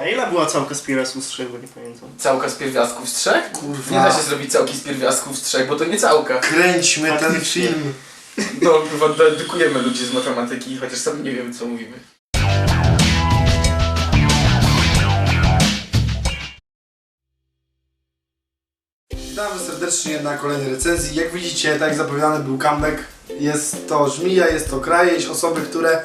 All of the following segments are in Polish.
A ile była całka z Pirasu z trzech, bo nie pamiętam. Całka z pierwiastków z trzech? Kurwa. Nie da się zrobić całki z pierwiastków z trzech, bo to nie całka. Kręćmy ten Faktycznie. film. No, chyba dedykujemy ludzi z matematyki, chociaż sami nie wiemy, co mówimy. Witamy serdecznie na kolejnej recenzji. Jak widzicie, tak jak zapowiadany był comeback. Jest to żmija, jest to krajeś, osoby, które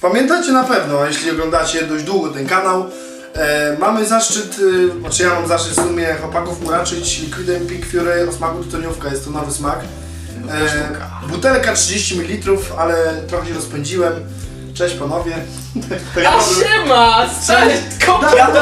pamiętacie na pewno, jeśli oglądacie dość długo ten kanał. E, mamy zaszczyt, y, znaczy ja mam zaszczyt w sumie chłopaków uraczyć Liquidem Pink Fury o smaku tytoniówka, jest to nowy smak. E, butelka 30 ml, ale trochę się rozpędziłem. Cześć panowie. A siema! Cześć, kopia!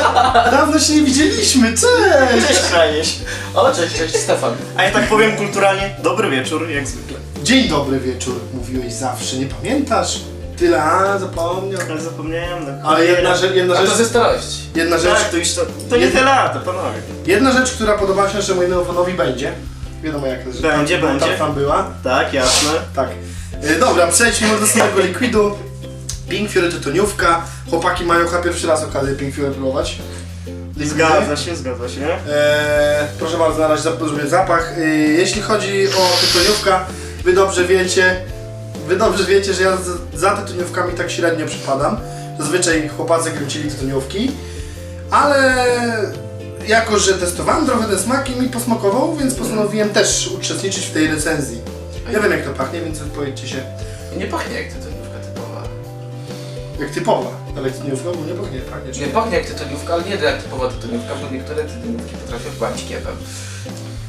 Dawno się nie widzieliśmy, cześć! Cześć Krajeś! O, cześć, cześć, Stefan. A ja tak powiem kulturalnie, dobry wieczór, jak zwykle. Dzień dobry wieczór, mówiłeś zawsze, nie pamiętasz? Tyle, a zapomniał. Ale zapomniałem, no. Ale jedna rzecz, jedna A to rzecz, ze starości. jedna rzecz, Tak, to już to, to nie Jedna- te lata, panowie. jedna rzecz, która podoba się naszemu innemu fanowi będzie. Wiadomo jak to, że Będzie, tam, będzie. Tam, tam była. Tak, jasne. Tak. E, dobra, przejdźmy do samego likwidu. Pink Fury tytoniówka. Chłopaki mają chyba pierwszy raz okazję Pink Fury próbować. Likwidy. Zgadza się, zgadza się. E, proszę bardzo, na razie zapach. E, jeśli chodzi o tytoniówka, wy dobrze wiecie, wy dobrze wiecie, że ja z, za tytoniówkami tak średnio przypadam. Zazwyczaj chłopacy kręcili tytoniówki, ale jako, że testowałem trochę ten smak i mi posmakował, więc postanowiłem też uczestniczyć w tej recenzji. Ja wiem jak to pachnie, więc powiedzcie się, Nie pachnie jak tytoniówka typowa. jak typowa, ale tytoniówka bo nie pachnie, pachnie czy Nie pachnie jak tytoniówka, ale nie jak typowa tytoniówka, bo niektóre tytoniówki potrafią palić kiepem.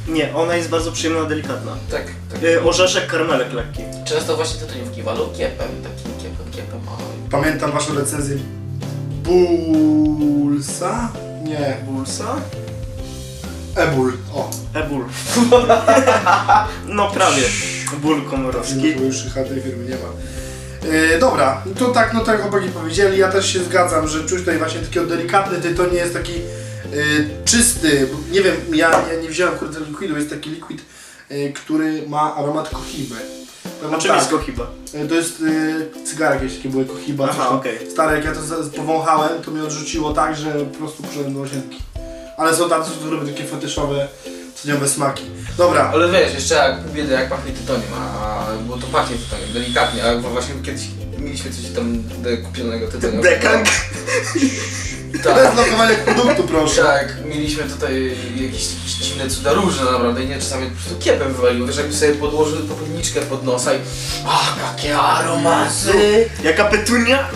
Nie, ona jest bardzo przyjemna, delikatna. Tak, tak. Y, orzeszek, karmelek lekki. Często właśnie tytoniówki walą kiepem, takim kiepem, kiepem, oj. Pamiętam waszą recenzję Bulsa? Nie, Bulsa? Ebul. O, Ebul. no prawie. Ból komorowski. bo już tej firmy nie ma. Yy, dobra, no to tak, no tak jak chłopaki powiedzieli, ja też się zgadzam, że czuć tutaj właśnie takiego delikatny tytoń, nie jest taki yy, czysty, bo nie wiem, ja, ja nie wziąłem kurde likwidu, jest taki liquid, yy, który ma aromat kohiby. A czym tak, jest Kohiba? yy, To jest yy, cygara jakieś takie były kohiba, coś Aha, tam. okej. Stare, jak ja to za- powąchałem, to mnie odrzuciło tak, że po prostu poszedłem do łazienki. Ale są tacy, którzy robią takie fetyszowe, cudowne smaki. Dobra, Ale wiesz, jeszcze jak biedę jak pachnie tytoniem, a bo to pachnie tytoniem, delikatnie, a bo właśnie kiedyś mieliśmy coś tam de- kupionego tytoniu. Dekang. Tak. bez lokowania produktu proszę. Tak, mieliśmy tutaj jakieś, dziwne cuda różne naprawdę i nie czasami po prostu kiepem wywaliło, wiesz, jakby sobie podłożył popelniczkę pod nosa i ach, jakie aromaty! Jaka petunia?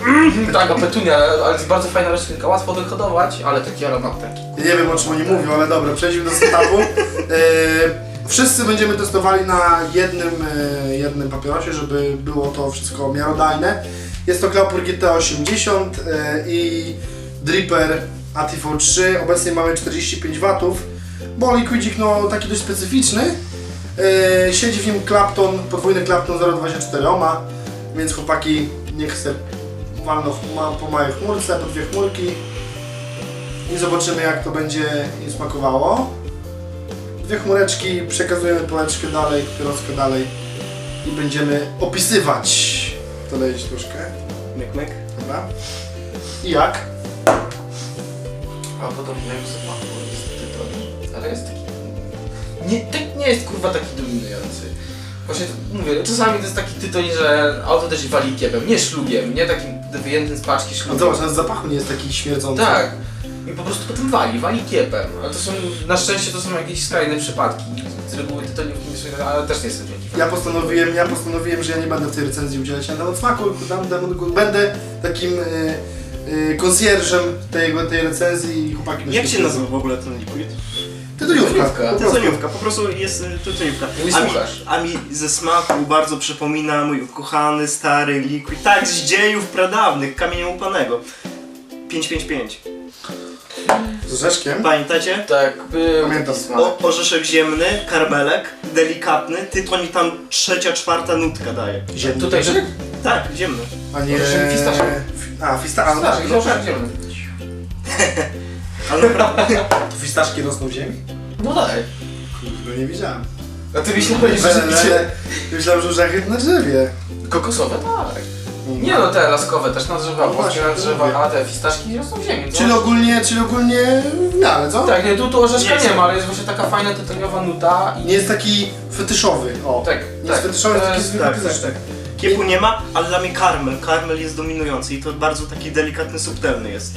Tak, a petunia, ale jest bardzo fajna roślinka, łatwo wyhodować, ale taki aromat taki. Nie wiem o czym oni mówią, ale dobra, przejdźmy do setupu. E, wszyscy będziemy testowali na jednym, e, jednym papierosie, żeby było to wszystko miarodajne. Jest to Klaupur GT80 e, i Dripper ATV3. Obecnie mamy 45 W, bo liquidzik no taki dość specyficzny. E, siedzi w nim Clapton, podwójny Clapton 024 ohma, więc chłopaki niech se walną po małej chmurce, po dwie chmurki i zobaczymy jak to będzie im smakowało. Dwie chmureczki, przekazujemy pałeczkę dalej, papieroskę dalej i będziemy opisywać. To lejeć troszkę, Myk, myk. dobra? I jak? A podobnie jak w zapachu jest tytoń, ale jest taki... Nie, tak nie jest kurwa taki dominujący. Właśnie mówię, czasami to jest taki tytoń, że auto też wali kiepem, nie szlugiem, nie takim wyjętym z paczki No szlugiem. zobacz, nawet z zapachu nie jest taki śmierdzący. Tak. I po prostu potem wali, wali kiepem. Ale to są, na szczęście to są jakieś skrajne przypadki. Z reguły tytoniówki nie są, ale też nie jestem wielki. Ja postanowiłem, ja postanowiłem, że ja nie będę w tej recenzji udzielać się na smaku, dam, dam, będę takim y, y, konsjerżem tej, tej recenzji i chłopaki Jak się nazywa w ogóle ten liquid? Tytoniówka. Tytoniówka. po prostu. Tytoniówka, po prostu jest y, tytoniówka. Nie A mi, słuchasz. a mi ze smaku bardzo przypomina mój ukochany stary liquid. Tak, z dziejów pradawnych, kamienia upanego. 555. Z orzeszkiem. Pamiętacie? Tak, był Pamiętam. smak. O, orzeszek ziemny, karmelek, delikatny, tytoń tam trzecia, czwarta nutka daje. Ziemny Tutaj, że... Tak, ziemny. A nie... Fistaszek. Fi- A, fista... A, no tak, no, ziemny. Ale naprawdę. Fistaszki rosną w ziemi? No tak. Kurde, nie widziałem. A ty myślałeś, że ale, myślałem, że żachy na drzewie. Kokosowe? Tak. Nie no, te laskowe też na drzewa, No właśnie, na to drzewa, a te fistaszki rosną w ziemi. co? Czyli ogólnie, czyli ogólnie w miarę, co? Tak, nie, tu, tu orzeszka Nie nie, ma, ale jest właśnie taka fajna tytoniowa nuta i... Nie jest taki fetyszowy, o. Tak, Nie tak. jest fetyszowy, to taki jest- zwykły tak, tak, tak. Kiepu nie ma, ale dla mnie karmel. Karmel jest dominujący i to bardzo taki delikatny, subtelny jest.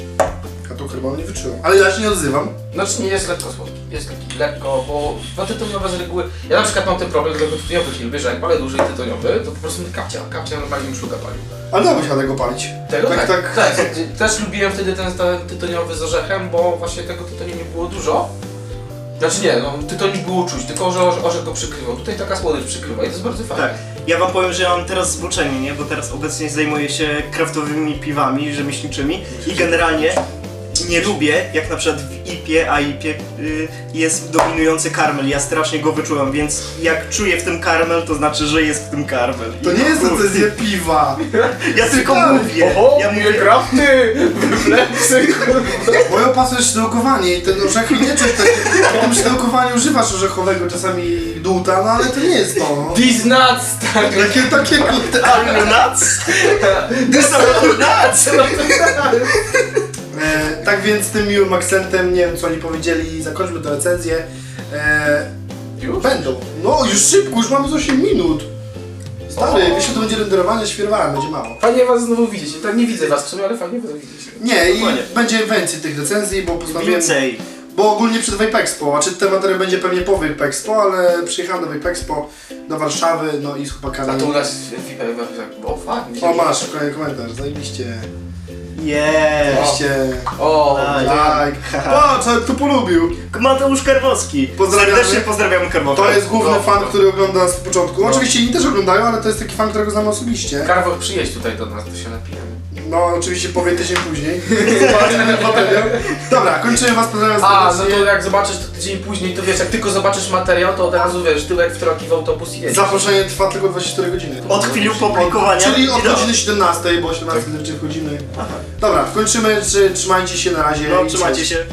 A to chyba nie wyczułem. Ale ja się nie odzywam. Znaczy nie jest lekko słodki, jest taki lekko, bo dwa tytoniowe z reguły... Ja na przykład mam ten problem, tytoniowych nie lubię, że jak palę dłużej tytoniowy, to po prostu mi kapcia, kapcia normalnie mi szluga palił. Ale da by się tego palić. Tego Tak, tak, tak. tak. Też lubiłem wtedy ten, ten tytoniowy z orzechem, bo właśnie tego tytoniu nie było dużo. Znaczy nie, no tytoniu było czuć, tylko że orze- orzech go przykrywał. Tutaj taka słodycz przykrywa i to jest bardzo fajne. Tak. Ja wam powiem, że ja mam teraz zboczenie, nie? Bo teraz obecnie zajmuję się kraftowymi piwami rzemieślniczymi i generalnie nie lubię, jak na przykład w IPie, a IPie y, jest dominujący karmel. Ja strasznie go wyczułam, więc jak czuję w tym karmel, to znaczy, że jest w tym karmel. I To nie jest kurde. recenzja piwa. Ja tylko mówię. Oho, ja mówię, krafty, wyfleksy, Moje opasłe jest sztyłkowanie i ten orzech nie czuć tak. W tym sztyłkowaniu używasz orzechowego, czasami dłuta, no ale to nie jest to. No. These nuts, tak. Takie, takie. Are you nuts? These are nuts! Tak więc tym miłym akcentem, nie wiem co oni powiedzieli, zakończmy tę recenzję. E, Już? będą. No już szybko, już mamy z 8 minut. Stary, O. jeśli to będzie renderowanie, świerwałem, będzie mało. Fajnie was znowu widzieć. Tak nie widzę was w sumie, ale fajnie was widzieć. Nie, i Dokładnie. będzie więcej tych recenzji, bo postanowiłem... Więcej. Bo ogólnie przed Vape Expo, a czy ten materiał będzie pewnie po Vape Expo, ale przyjechałem do Vape Expo do Warszawy, no i z chłopakami. A to u nas o fuck. O, masz kolejny komentarz, zajebiście. Zajebiście. O. Tak. Patrz, ale kto polubił. Mateusz Karwowski. Pozdrawiamy. Serdecznie pozdrawiam Karwowa. To jest główny No. fan, który ogląda nas od początku. No. Oczywiście inni też oglądają, ale to jest taki fan, którego znam osobiście. Karwor, przyjedź tutaj do nas, to się napijemy. No, oczywiście powie tydzień później. Materiał. Dobra, kończymy was, pozdrawiam A, no serdecznie. to jak zobaczysz to tydzień później, to wiesz, jak tylko zobaczysz materiał, to od razu wiesz, tyłek w troki w autobus i jedziesz. Zaproszenie trwa tylko 24 godziny. Od chwili opublikowania. Czyli od wideo. godziny 17, bo 17 Tak. wchodzimy. Dobra, kończymy, Trzy- trzymajcie się na razie. No, trzymajcie się.